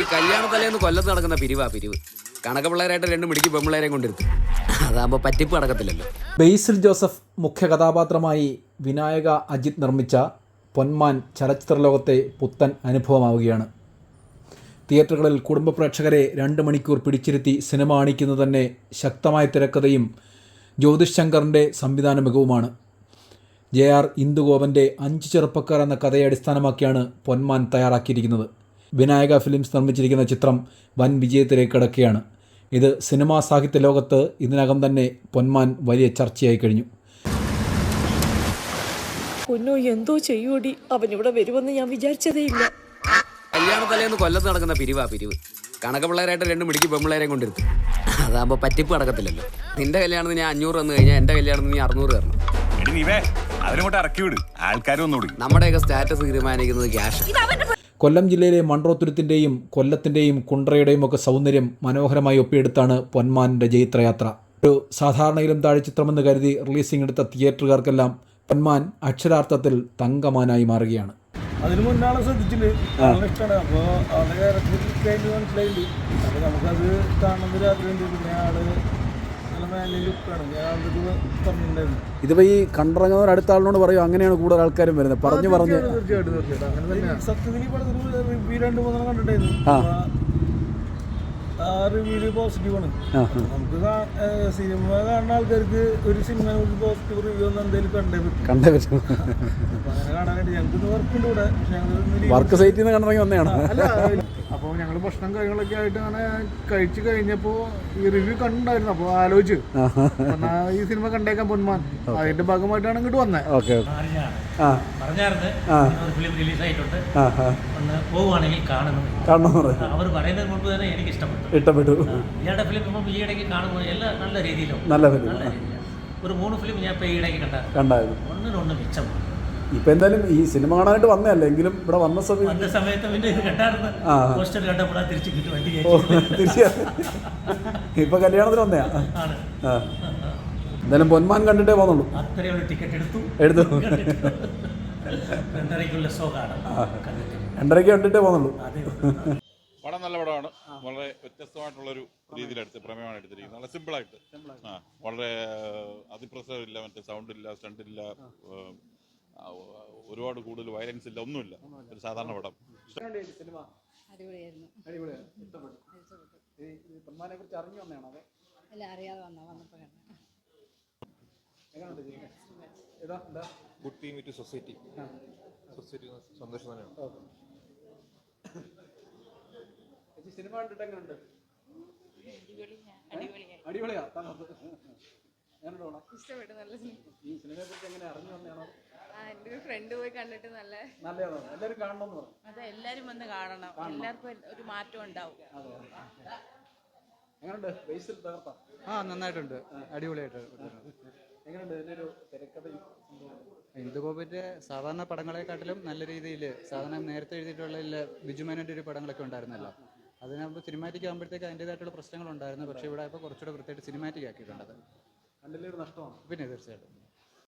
ഈ കല്യാണ തലേന്ന് കൊല്ലത്ത് നടക്കുന്ന പിരിവാ പിരിവ്. കണക്ക പിള്ളേരായിട്ട് രണ്ട് മിടിക്ക് പെൺപിള്ളേരെ കൊണ്ടിരുത്തും. അതാകുമ്പോൾ പറ്റിപ്പ് നടക്കത്തില്ലല്ലോ. ബെയ്സിൽ ജോസഫ് മുഖ്യ കഥാപാത്രമായി വിനായക അജിത് നിർമ്മിച്ച പൊന്മാൻ ചലച്ചിത്ര ലോകത്തെ പുത്തൻ അനുഭവമാവുകയാണ്. തിയേറ്ററുകളിൽ കുടുംബ പ്രേക്ഷകരെ രണ്ട് മണിക്കൂർ പിടിച്ചിരുത്തി സിനിമ കാണിക്കുന്നത് തന്നെ ശക്തമായ തിരക്കഥയും ജ്യോതിഷ് ശങ്കറിന്റെ സംവിധാന മികവുമാണ് ജെ ആർ ഇന്ദുഗോപന്റെ അഞ്ച് ചെറുപ്പക്കാർ എന്ന കഥയെ അടിസ്ഥാനമാക്കിയാണ് പൊന്മാൻ തയ്യാറാക്കിയിരിക്കുന്നത്. വിനായക ഫിലിംസ് നിർമ്മിച്ചിരിക്കുന്ന ചിത്രം വൻ വിജയത്തിലേക്ക് കിടക്കുകയാണ്. ഇത് സിനിമാ സാഹിത്യ ലോകത്ത് ഇതിനകം തന്നെ പൊന്മാൻ വലിയ ചർച്ചയായി കഴിഞ്ഞു. പൊന്നോ എന്തോ ചെയ്യൂടി അവൻ ഇവിടെ വരുമെന്ന് ഞാൻ വിചാരിച്ചതേ ഇല്ല. കല്യാണ തലേന്ന് കൊല്ലത്ത് നടക്കുന്ന പിരിവാ പിരിവ്. കണക്ക് പിള്ളേരായിട്ട് രണ്ട് മിടിക്ക് പെമ്പിള്ളേരെയും കൊണ്ടിരുത്തും. അതാകുമ്പോൾ പറ്റിപ്പ് നടക്കത്തില്ലല്ലോ. നിന്റെ കല്യാണത്തിന് ഞാൻ അഞ്ഞൂറ് വന്നു കഴിഞ്ഞാൽ എന്റെ കല്യാണത്തിന് ഞാൻ അറുന്നൂറ് തരണം. അവരങ്ങോട്ട് ഇറക്കി വിട്. ആൾക്കാരും ഒന്നുകൂടി നമ്മുടെയൊക്കെ സ്റ്റാറ്റസ് തീരുമാനിക്കുന്നത് ക്യാഷ്. കൊല്ലം ജില്ലയിലെ മൺറോത്തുരുത്തിന്റെയും കൊല്ലത്തിന്റെയും കുണ്ട്രയുടെയും ഒക്കെ സൗന്ദര്യം മനോഹരമായി ഒപ്പിയെടുത്താണ് പൊന്മാനിന്റെ ജൈത്രയാത്ര ഒരു സാധാരണയിലും താഴെ ചിത്രമെന്ന് കരുതി റിലീസിംഗ് എടുത്ത തിയേറ്ററുകാർക്കെല്ലാം പൊന്മാൻ അക്ഷരാർത്ഥത്തിൽ തങ്കമാനായി മാറുകയാണ്. അതിന് മുന്നാണ് ശ്രദ്ധിച്ചില്ല നല്ല ഇഷ്ടമാണ് അപ്പോൾ അത് ക്യാരക്ടർ കഴിഞ്ഞ് മനസ്സിലായില്ല? അപ്പോൾ നമുക്കത് കാണുന്ന രാത്രി ഉണ്ട്. പിന്നെ ആൾ ഇതിപ്പോൾ ഈ കണ്ടിറങ്ങുന്നവർ അടുത്ത ആളിനോട് പറയും അങ്ങനെയാണ് കൂടുതൽ ആൾക്കാരും വരുന്നത്. പറഞ്ഞു പറഞ്ഞ് ആണ്. പോസിറ്റീവാണ് നമുക്ക് സിനിമ കാണുന്ന ആൾക്കാർക്ക് ഒരു സിനിമയെ കുറിച്ച് പോസിറ്റീവ് റിവ്യൂ ഒന്നും എന്തെങ്കിലും കണ്ടേ പറ്റും. കണ്ടേ പറ്റും. അപ്പൊ അങ്ങനെ കാണാനായിട്ട് ഞങ്ങൾക്ക് വർക്ക് ഉണ്ട് ഇവിടെ. വർക്ക് സൈറ്റിൽ നിന്ന് കണ്ടിറങ്ങി വന്നതാണ്. അല്ല അപ്പോൾ ഞങ്ങൾ ഭക്ഷണം കാര്യങ്ങളൊക്കെ ആയിട്ട് അങ്ങനെ കഴിച്ചു കഴിഞ്ഞപ്പോൾ ഈ റിവ്യൂ കണ്ടായിരുന്നു അപ്പോൾ ആലോചിച്ചു. എന്നാ ഈ സിനിമ കണ്ടേക്കാൻ പൊന്മാൻ. അതിന്റെ ഭാഗമായിട്ടാണ് ഇങ്ങോട്ട് വന്നത് ഓക്കെ ഫിലിം റിലീസ് ആയിട്ടുണ്ട്. കാണണം കാണണം അവർ പറയുന്നതിന് മുമ്പ് തന്നെ എനിക്ക് ഇഷ്ടപ്പെട്ടു ഇഷ്ടപ്പെട്ടു ഇയാളുടെ ഫിലിം ഇപ്പം ഈ ഇടയ്ക്ക് കാണുമ്പോൾ എല്ലാം നല്ല രീതിയിലും. നല്ല ഫിലിം നല്ല രീതിയിലാണ് ഒരു മൂന്ന് ഫിലിം ഞാൻ ഇപ്പോൾ ഈ ഇടയ്ക്ക് കണ്ടായിരുന്നു. കണ്ടായിരുന്നു. ഒന്നിനൊന്ന് മിച്ചം ഇപ്പൊ എന്തായാലും ഈ സിനിമ കാണാനായിട്ട് വന്നതല്ലേ? എങ്കിലും ഇവിടെ വന്ന സമയം വന്ന സമയത്ത് പിന്നെ ഇത് കണ്ടായിരുന്നു. ആ. പോസ്റ്റർ കണ്ടപ്പോഴാണ് തിരിച്ച് കിട്ടും വണ്ടി ഓ, കയറ്റി. തീർച്ചയായും ഇപ്പൊ കല്യാണത്തിന് വന്നയാ? എന്തായാലും പൊന്മാൻ കണ്ടിട്ടേ പോന്നുള്ളൂ അത്രയും ടിക്കറ്റ് എടുത്തു. എടുത്തു. രണ്ടരയ്ക്കുള്ള ഷോ കാണാം. രണ്ടരയ്ക്ക് കണ്ടിട്ടേ പോന്നുള്ളൂ പടം നല്ല പടമാണ്. വളരെ വ്യത്യസ്തമായിട്ടുള്ളൊരു രീതിയിലെടുത്ത് പ്രമേയമാണ് എടുത്തിരിക്കുന്നത്. നല്ല സിമ്പിളായിട്ട്. ആ വളരെ അതിപ്രസരമില്ല മറ്റേ സൗണ്ട് ഇല്ല സ്റ്റണ്ട് ഇല്ല ഒരുപാട് കൂടുതൽ വയലൻസ് ഇല്ല ഒന്നുമില്ല. ഒരു സാധാരണ പടം. ഗുഡ് ടീം സൊസൈറ്റി സൊസൈറ്റി സന്തോഷം തന്നെയാണ്. സിനിമ കണ്ടിട്ട് എങ്ങനെയുണ്ട് അടിപൊളിയാ. ഇഷ്ടപ്പെട്ടു നല്ല സിനിമ. ഈ സിനിമയെ കുറിച്ച് എങ്ങനെ അറിഞ്ഞു ഒരു ഫ്രണ്ട് പോയി കണ്ടിട്ട് നല്ല നല്ലതാണോ? എല്ലാവരും പറഞ്ഞു അതെ വന്ന് കാണണം. എല്ലാവർക്കും ഒരു മാറ്റം ഉണ്ടാവും. എങ്ങനെയുണ്ട് ബേസിൽ തകർത്ത? ആ നന്നായിട്ടുണ്ട്. അടിപൊളിയായിട്ട് എങ്ങനെയുണ്ട് തിരക്കഥയും ഇന്ദുഗോപിന്റെ സാധാരണ പടങ്ങളെക്കാട്ടിലും നല്ല രീതിയിൽ സാധാരണ നേരത്തെ എഴുതിയിട്ടുള്ള ബിജുമേനന്റെ ഒരു പടങ്ങളൊക്കെ ഉണ്ടായിരുന്നല്ലോ. അതിനാകുമ്പോൾ സിനിമാറ്റിക് ആകുമ്പോഴത്തേക്ക് അതിന്റെതായിട്ടുള്ള പ്രശ്നങ്ങളുണ്ടായിരുന്നു. പക്ഷേ ഇവിടെ ഇപ്പോൾ കുറച്ചുകൂടെ വൃത്തിയായിട്ട് സിനിമാറ്റിക് ആക്കിയിട്ടുണ്ട് അത്. നഷ്ടമാണ്. പിന്നെ തീർച്ചയായിട്ടും.